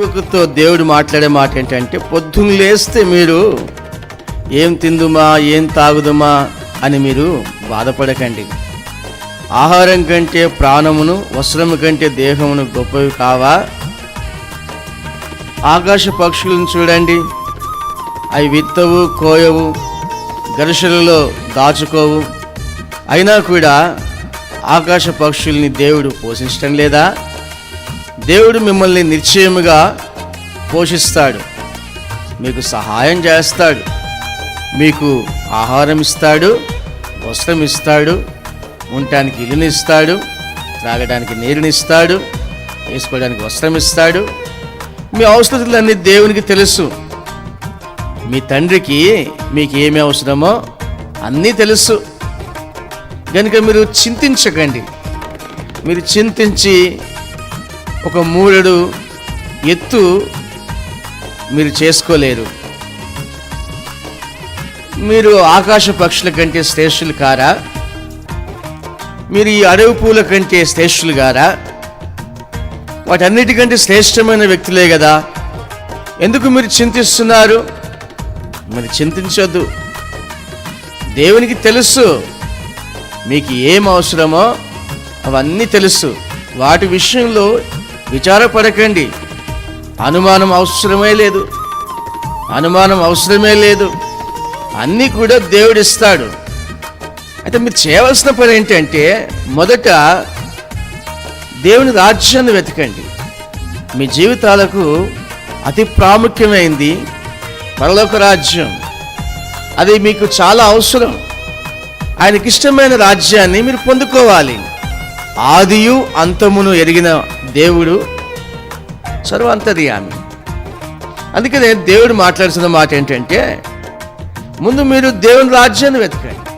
సేవకుతో దేవుడు మాట్లాడే మాట ఏంటంటే పొద్దున్న లేస్తే మీరు ఏం తిందుమా ఏం తాగుదుమా అని మీరు బాధపడకండి. ఆహారం కంటే ప్రాణమును వస్త్రము కంటే దేహమును గొప్పవి కావా? ఆకాశ పక్షులను చూడండి. అవి విత్తవు కోయవు ఘర్షణలో దాచుకోవు. అయినా కూడా ఆకాశ పక్షుల్ని దేవుడు పోషించడం లేదా? దేవుడు మిమ్మల్ని నిశ్చయముగా పోషిస్తాడు. మీకు సహాయం చేస్తాడు. మీకు ఆహారం ఇస్తాడు వస్త్రం ఇస్తాడు ఉండటానికి ఇల్లుని ఇస్తాడు త్రాగడానికి నీరునిస్తాడు వేసుకోవడానికి వస్త్రం ఇస్తాడు. మీ అవసరతలన్నీ దేవునికి తెలుసు. మీ తండ్రికి మీకు ఏమి అవసరమో అన్నీ తెలుసు. కనుక మీరు చింతించకండి. మీరు చింతించి ఒక మూడెడు ఎత్తు మీరు చేసుకోలేరు. మీరు ఆకాశ పక్షుల కంటే శ్రేష్ఠులు కారా? మీరు ఈ అడవి పూల కంటే శ్రేష్ఠులు గారా? వాటన్నిటికంటే శ్రేష్టమైన వ్యక్తులే కదా ఎందుకు మీరు చింతిస్తున్నారు? మరి చింతించొద్దు. దేవునికి తెలుసు. మీకు ఏం అవసరమో అవన్నీ తెలుసు. వాటి విషయంలో విచారపడకండి. అనుమానం అవసరమే లేదు. అనుమానం అవసరమే లేదు. అన్నీ కూడా దేవుడిస్తాడు. అయితే మీరు చేయవలసిన పని ఏంటంటే మొదట దేవుని రాజ్యాన్ని వెతకండి. మీ జీవితాలకు అతి ప్రాముఖ్యమైంది పరలోక రాజ్యం. అది మీకు చాలా అవసరం. ఆయనకి ఇష్టమైన రాజ్యాన్ని మీరు పొందుకోవాలి. ఆదియు అంతమును ఎరిగిన దేవుడు సర్వాంతర్యామి. అందుకనే దేవుడు మాట్లాడుతున్న మాట ఏంటంటే ముందు మీరు దేవుని రాజ్యాన్ని వెతకండి.